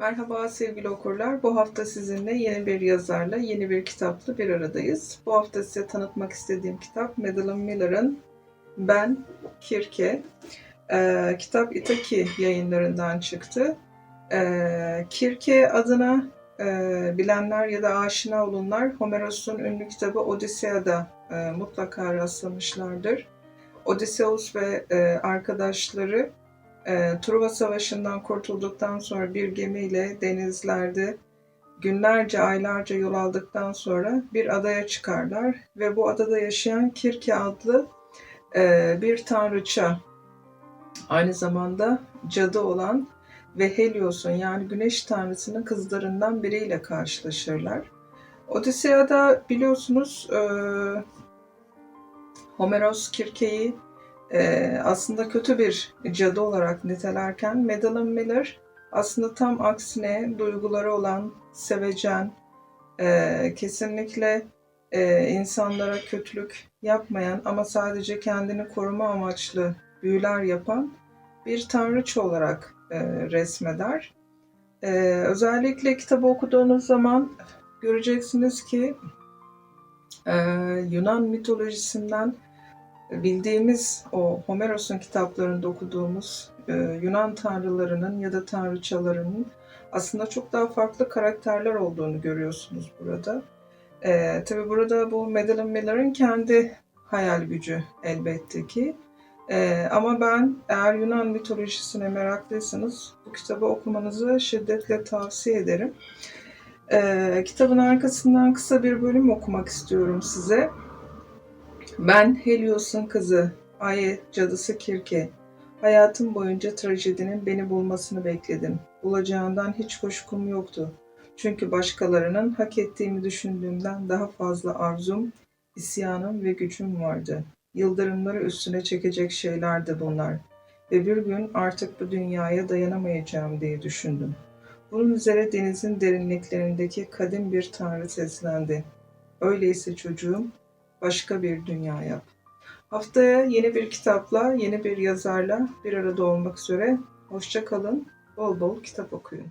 Merhaba sevgili okurlar. Bu hafta sizinle yeni bir yazarla, yeni bir kitapla bir aradayız. Bu hafta size tanıtmak istediğim kitap Madeline Miller'ın Ben Kirke. Ee, kitap Itaki yayınlarından çıktı. Ee, Kirke adına e, bilenler ya da aşina olunlar Homeros'un ünlü kitabı Odisea'da e, mutlaka rastlamışlardır. Odysseus ve e, arkadaşları e, Truva Savaşı'ndan kurtulduktan sonra bir gemiyle denizlerde günlerce, aylarca yol aldıktan sonra bir adaya çıkarlar ve bu adada yaşayan Kirke adlı e, bir tanrıça, aynı zamanda cadı olan ve Helios'un yani güneş tanrısının kızlarından biriyle karşılaşırlar. Odisea'da biliyorsunuz e, Homeros Kirke'yi e, aslında kötü bir cadı olarak nitelerken Madeline Miller aslında tam aksine duyguları olan, sevecen, e, kesinlikle e, insanlara kötülük yapmayan ama sadece kendini koruma amaçlı büyüler yapan bir tanrıça olarak e, resmeder. E, özellikle kitabı okuduğunuz zaman göreceksiniz ki e, Yunan mitolojisinden bildiğimiz o Homeros'un kitaplarında okuduğumuz e, Yunan tanrılarının ya da tanrıçalarının aslında çok daha farklı karakterler olduğunu görüyorsunuz burada. E, tabii burada bu Madeline Miller'ın kendi hayal gücü elbette ki. E, ama ben eğer Yunan mitolojisine meraklıysanız bu kitabı okumanızı şiddetle tavsiye ederim. E, kitabın arkasından kısa bir bölüm okumak istiyorum size. Ben Helios'un kızı, Aye cadısı Kirke. Hayatım boyunca trajedinin beni bulmasını bekledim. Bulacağından hiç kuşkum yoktu. Çünkü başkalarının hak ettiğimi düşündüğümden daha fazla arzum, isyanım ve gücüm vardı. Yıldırımları üstüne çekecek şeylerdi bunlar. Ve bir gün artık bu dünyaya dayanamayacağım diye düşündüm. Bunun üzere denizin derinliklerindeki kadim bir tanrı seslendi. Öyleyse çocuğum, başka bir dünya yap. Haftaya yeni bir kitapla, yeni bir yazarla bir arada olmak üzere. Hoşça kalın, bol bol kitap okuyun.